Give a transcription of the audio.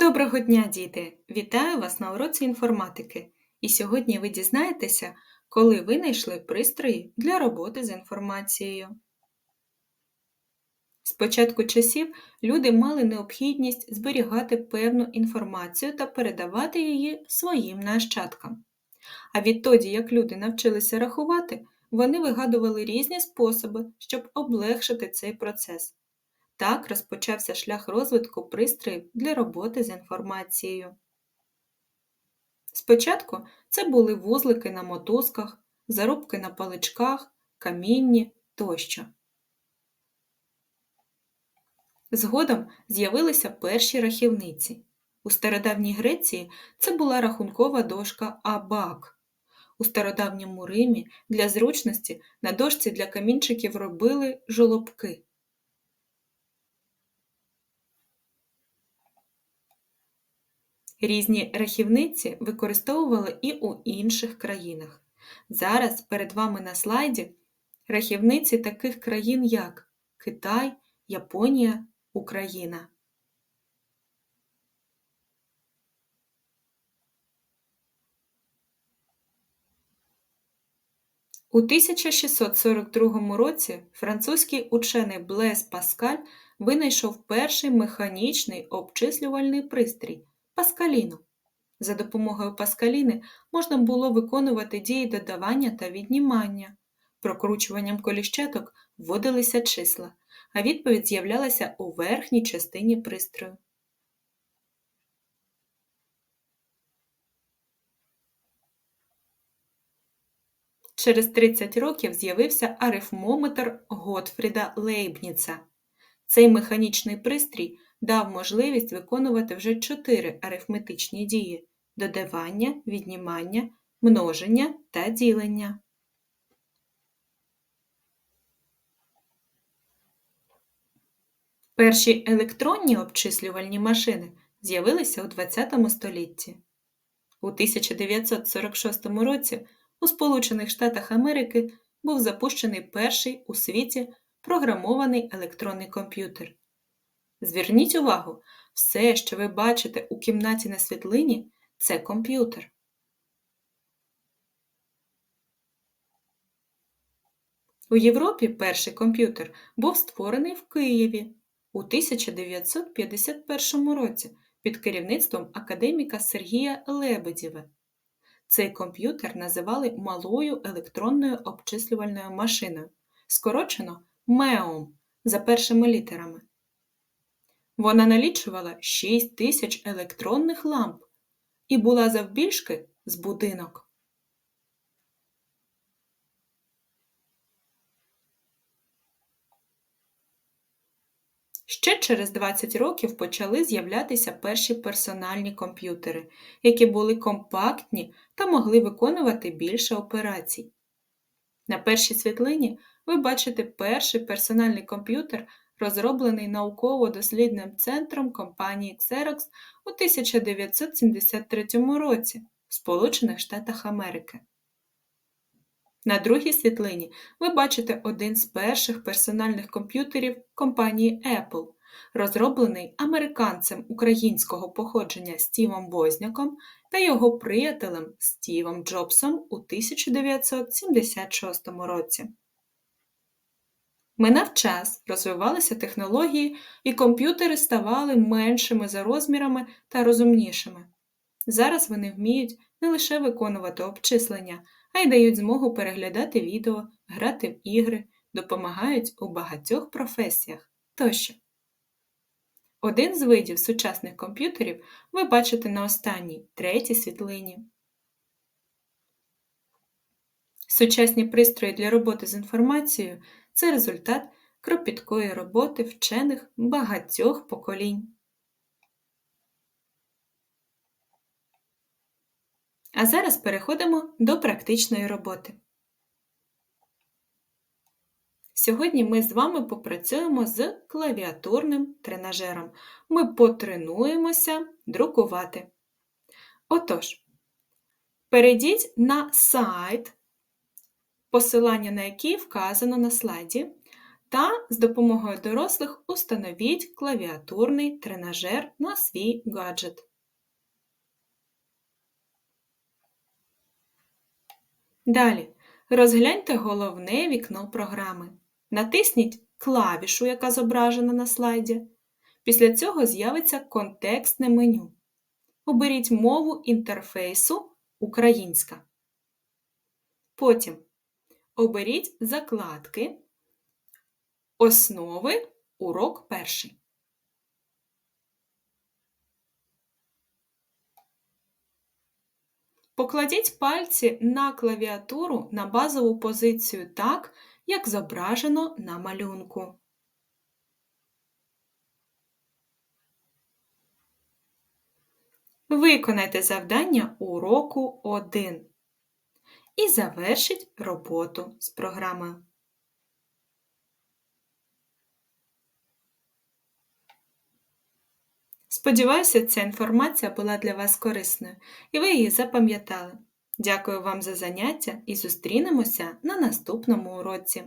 Доброго дня, діти! Вітаю вас на уроці інформатики. І сьогодні ви дізнаєтеся, коли винайшли пристрої для роботи з інформацією. З початку часів люди мали необхідність зберігати певну інформацію та передавати її своїм нащадкам. А відтоді, як люди навчилися рахувати, вони вигадували різні способи, щоб облегшити цей процес. Так розпочався шлях розвитку пристроїв для роботи з інформацією. Спочатку це були вузлики на мотузках, зарубки на паличках, камінні тощо. Згодом з'явилися перші рахівниці. У стародавній Греції це була рахункова дошка Абак. У стародавньому Римі для зручності на дошці для камінчиків робили жолобки. Різні рахівниці використовували і у інших країнах. Зараз перед вами на слайді рахівниці таких країн, як Китай, Японія, Україна. У 1642 році французький учений Блес Паскаль винайшов перший механічний обчислювальний пристрій паскаліну. За допомогою паскаліни можна було виконувати дії додавання та віднімання. Прокручуванням коліщаток вводилися числа, а відповідь з'являлася у верхній частині пристрою. Через 30 років з'явився арифмометр Готфріда Лейбніца. Цей механічний пристрій дав можливість виконувати вже чотири арифметичні дії додавання, віднімання, множення та ділення. Перші електронні обчислювальні машини з'явилися у ХХ столітті. У 1946 році у Сполучених Штатах Америки був запущений перший у світі програмований електронний комп'ютер. Зверніть увагу, все, що ви бачите у кімнаті на світлині, це комп'ютер. У Європі перший комп'ютер був створений в Києві у 1951 році під керівництвом академіка Сергія Лебедєва. Цей комп'ютер називали малою електронною обчислювальною машиною, скорочено МЕОМ за першими літерами. Вона налічувала 6 тисяч електронних ламп і була завбільшки з будинок. Ще через 20 років почали з'являтися перші персональні комп'ютери, які були компактні та могли виконувати більше операцій. На першій світлині ви бачите перший персональний комп'ютер розроблений науково-дослідним центром компанії Xerox у 1973 році в Сполучених Штатах Америки. На другій світлині ви бачите один з перших персональних комп'ютерів компанії Apple, розроблений американцем українського походження Стівом Возняком та його приятелем Стівом Джобсом у 1976 році. Минав час, розвивалися технології, і комп'ютери ставали меншими за розмірами та розумнішими. Зараз вони вміють не лише виконувати обчислення, а й дають змогу переглядати відео, грати в ігри, допомагають у багатьох професіях тощо. Один з видів сучасних комп'ютерів ви бачите на останній третій світлині. Сучасні пристрої для роботи з інформацією це результат кропіткої роботи вчених багатьох поколінь. А зараз переходимо до практичної роботи. Сьогодні ми з вами попрацюємо з клавіатурним тренажером. Ми потренуємося друкувати. Отож, перейдіть на сайт посилання на який вказано на слайді, та з допомогою дорослих установіть клавіатурний тренажер на свій гаджет. Далі розгляньте головне вікно програми. Натисніть клавішу, яка зображена на слайді. Після цього з'явиться контекстне меню. Оберіть мову інтерфейсу Українська. Потім оберіть закладки Основи урок перший. Покладіть пальці на клавіатуру на базову позицію так, як зображено на малюнку. Виконайте завдання уроку 1 і завершить роботу з програмою. Сподіваюся, ця інформація була для вас корисною і ви її запам'ятали. Дякую вам за заняття і зустрінемося на наступному уроці.